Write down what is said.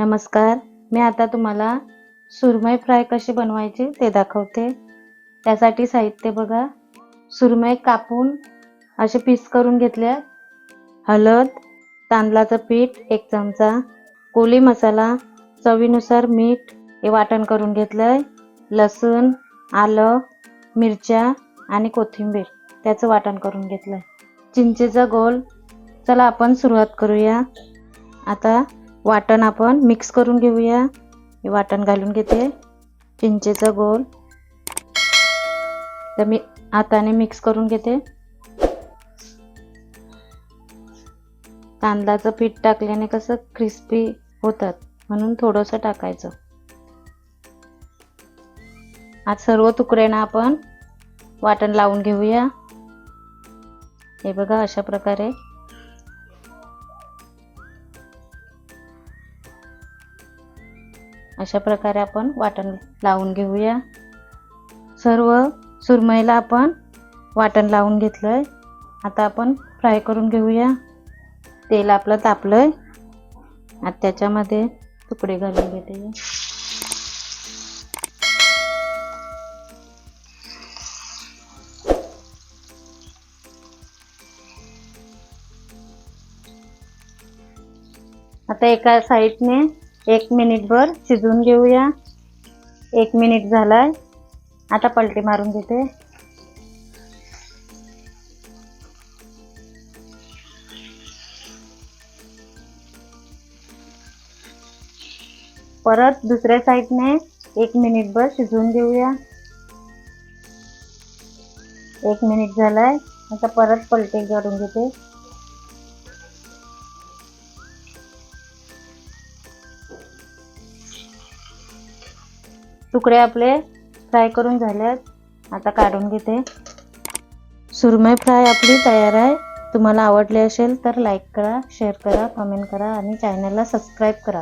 नमस्कार. मी आता तुम्हाला सुरमई फ्राय कशी बनवायची ते दाखवते. त्यासाठी साहित्य बघा. सुरमई कापून असे पीस करून घेतल्या हळद तांदळाचं पीठ एक चमचा कोली मसाला चवीनुसार मीठ हे वाटण करून घेतलंय. लसूण आलं मिरच्या आणि कोथिंबीर त्याचं वाटण करून घेतलंय. चिंचेचा गोल. चला आपण सुरुवात करूया. आता वाटण आपण मिक्स करून घेऊया. मी वाटण घालून घेते. चिंचेचा गोल. तर मी हाताने मिक्स करून घेते. तांदळाचं पीठ टाकल्याने कसं क्रिस्पी होतात. म्हणून थोडंसं टाकायचं. आज सर्व तुकड्यांना आपण वाटण लावून घेऊया. हे बघा अशा प्रकारे. अशा प्रकारे आपण वाटण लावून घेऊया. सर्व सुरमईला आपण वाटण लावून घेतलं आहे आता आपण फ्राय करून घेऊया. तेल आपलं तापलं आहे आता त्याच्यामध्ये तुकडे घालून घेते. आता एका साईडने एक मिनिटभर शिजवून घेऊया. एक मिनिट झालाय. आता पलटी मारून घेते. परत दुसऱ्या साईडने एक मिनिटभर शिजवून घेऊया. एक मिनिट झालाय. आता परत पलटी करून घेते. तुकडे आपले फ्राय करून झाल्यात आता काढून घेते. सुरमई फ्राय आपली तयार आहे. तुम्हाला आवडले असेल तर लाईक करा शेअर करा कमेंट करा आणि चॅनलला सबस्क्राईब करा.